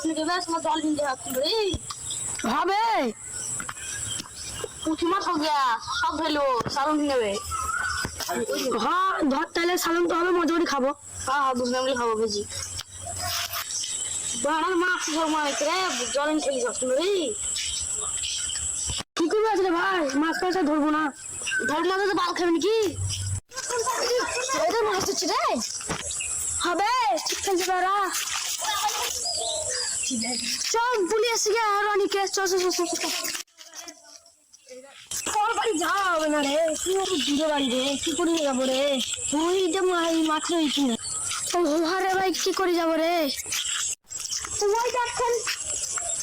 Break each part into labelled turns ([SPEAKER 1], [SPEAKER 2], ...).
[SPEAKER 1] জল হচ্ছে
[SPEAKER 2] হবে?
[SPEAKER 1] পুঁটি মাছ গিয়া সব ফেলো সালন নেবে
[SPEAKER 2] হ্যাঁ ধর তাহলে সালাম তো হবে মজা করে খাব।
[SPEAKER 1] হ্যাঁ হ্যাঁ দুজনে খাব ভেজি বাড়ার মাছ জমা রে জল খেলি যাচ্ছে রে
[SPEAKER 2] কি করবি আসলে ভাই? মাছ মাছ ধরবো না।
[SPEAKER 1] ধর না তো বাল খাবে নাকি?
[SPEAKER 2] মাছ হচ্ছে রে। হবে? ঠিক খেলছে চল পুলিশ এসে গিয়ে রনিকে চল চল চল চল যাওয়া হবে না রে তুই একটু দূরে রে কি করে যাব রে তুই যে মাত্র হইছি না ও হারে ভাই, কি করে যাব রে ওই দেখছেন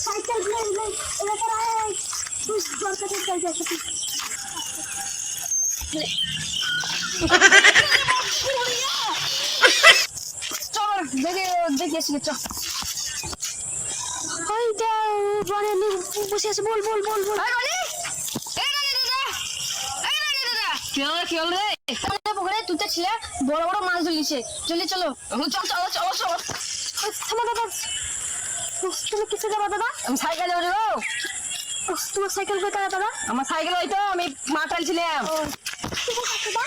[SPEAKER 2] সাইকেল এলাকার আয় তুই দরকার চল, দেখে দেখে এসে চল ওইটা রনে বসে আছে বল বল বল বল। পুকুরে তুই তো ছিলে বড় বড় মাছ ধরিয়েছে। চলে চলো। চল চলো চলো চলো থামা দাদা তুমি কিসে যাবা দাদা
[SPEAKER 3] আমি সাইকেলে গো
[SPEAKER 2] উফ, তোমার সাইকেল কোথায় দাদা
[SPEAKER 3] আমার সাইকেল হইতো আমি মা টানছিলাম
[SPEAKER 2] ও, ঠিক আছে দাদা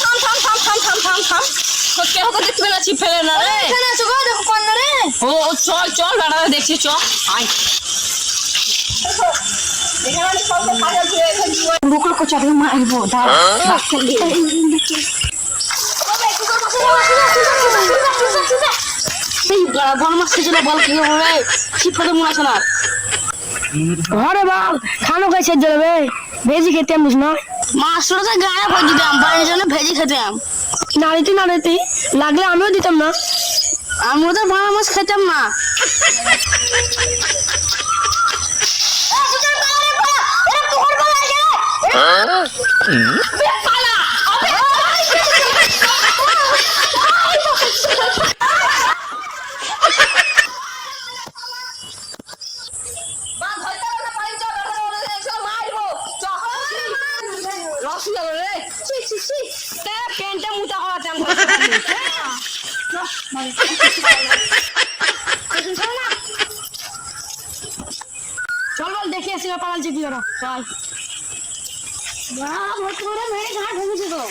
[SPEAKER 3] থাম থাম থাম থাম থাম থাম থাম সত্যি হতো দেখতে না ছিপ ফেলে না রে।
[SPEAKER 2] এখানে আছো গো দেখো কোন রে।
[SPEAKER 3] ও ও, চল চল বেড়াতে দেখছি চ আয়।
[SPEAKER 2] বুকুর কোচা দিয়ে মারবো দাঁড়া।
[SPEAKER 1] এই বড় বড় মাছ খেয়েছিল বল কি হবে ছিপ ফেলে মনে আছে না।
[SPEAKER 2] ঘরে বাপ খানো খাইছে যাবে ভেজি খেতে বুঝ না।
[SPEAKER 1] মাছটা গায়ে দিতাম বাড়ির জন্য ভেজে খেতাম
[SPEAKER 2] নাড়িতে নাড়িতে। লাগলে আমিও দিতাম না।
[SPEAKER 1] আমিও তো বড় মাছ খেতাম না।
[SPEAKER 3] রসুন
[SPEAKER 2] পালালছে কি ওরা চল। বাহ ভর্তি করে মেরে ঘাট ঢুকেছে তো।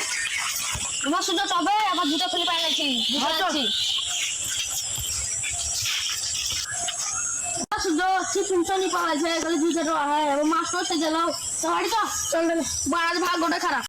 [SPEAKER 1] তোমার শুধু তবে আবার দুটো ফেলে পাই গেছি
[SPEAKER 2] হয়তো।
[SPEAKER 1] যাচ্ছি শুধু ছিপ শুনছনি পাওয়া যায় গেলে দুটো হয়। মাছ করতে গেল। তো তো
[SPEAKER 2] চল।
[SPEAKER 1] ভাগ্যটা খারাপ।